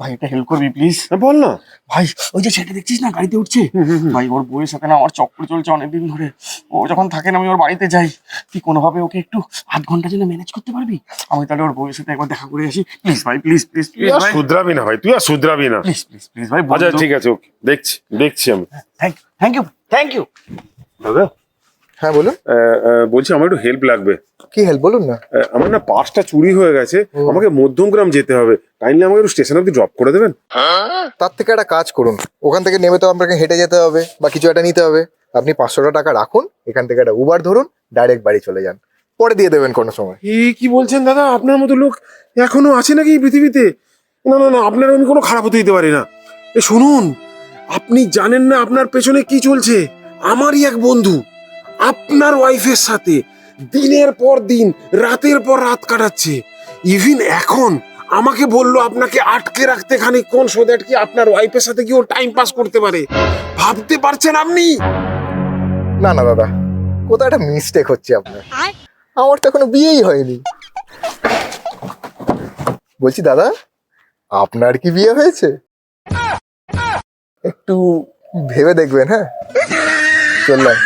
ভাই একটা হেল্প করবি প্লিজ হ্যাঁ, বল না। ভাই ওই যে সেটা দেখছিস না গাড়িতে উঠছে? ভাই ওর বউয়ের সাথে না আমার চক্কর চলছে অনেকদিন ধরে। ও যখন থাকে না আমি ওর বাড়িতে যাই। তুই কোনোভাবে ওকে একটু আধ ঘণ্টার জন্য ম্যানেজ করতে পারবি? আমি তাহলে ওর বউয়ের সাথে একবার দেখা করে আসি। প্লিজ ভাই প্লিজ প্লিজ প্লিজ ভাই। শুধরাবি না ভাই তুই আর শুধরাবি না। প্লিজ প্লিজ প্লিজ ভাই আচ্ছা ঠিক আছে ওকে দেখছি দেখছি আমি। Thank you thank you thank you দাদা? হ্যাঁ বলুন। বলছি আমার একটু হেল্প লাগবে। কি হেল্প বলুন না। আমার না পার্সটা চুরি হয়ে গেছে। আমাকে মধ্যমগ্রাম যেতে হবে। কাইন্ডলি আমাকে একটু স্টেশন অব্দি ড্রপ করে দেবেন? তার থেকে একটা কাজ করুন। ওখান থেকে নেমে তো আপনাকে হেঁটে যেতে হবে বা কিছু একটা নিতে হবে। আপনি পাঁচশোটা টাকা রাখুন এখান থেকে একটা উবার ধরুন ডাইরেক্ট বাড়ি চলে যান। পরে দিয়ে দেবেন কোনো সময়। এই কি বলছেন দাদা? আপনার মতো লোক এখনও আছে নাকি এই পৃথিবীতে? না না না আপনার আমি কোনো খারাপ হতে দিতে পারি না। এ শুনুন আপনি জানেন না আপনার পেছনে কি চলছে? আমারই এক বন্ধু। আপনার ওয়াইফের সাথে দিনের পর দিন রাতের পর রাত কাটাচ্ছে। ইভিন এখন আমাকে বলল আপনাকে আটকে রাখতে খানিকক্ষণ সো দ্যাট কি আপনার ওয়াইফের সাথে কি ও টাইম পাস করতে পারে? ভাবতে পারছেন আপনি? না না দাদা কোথাও একটা মিস্টেক হচ্ছে আপনার। আমার তো এখনও বিয়েই হয়নি। বলছি দাদা আপনার কি বিয়ে হয়েছে? একটু ভেবে দেখবেন হ্যাঁ? চললাম।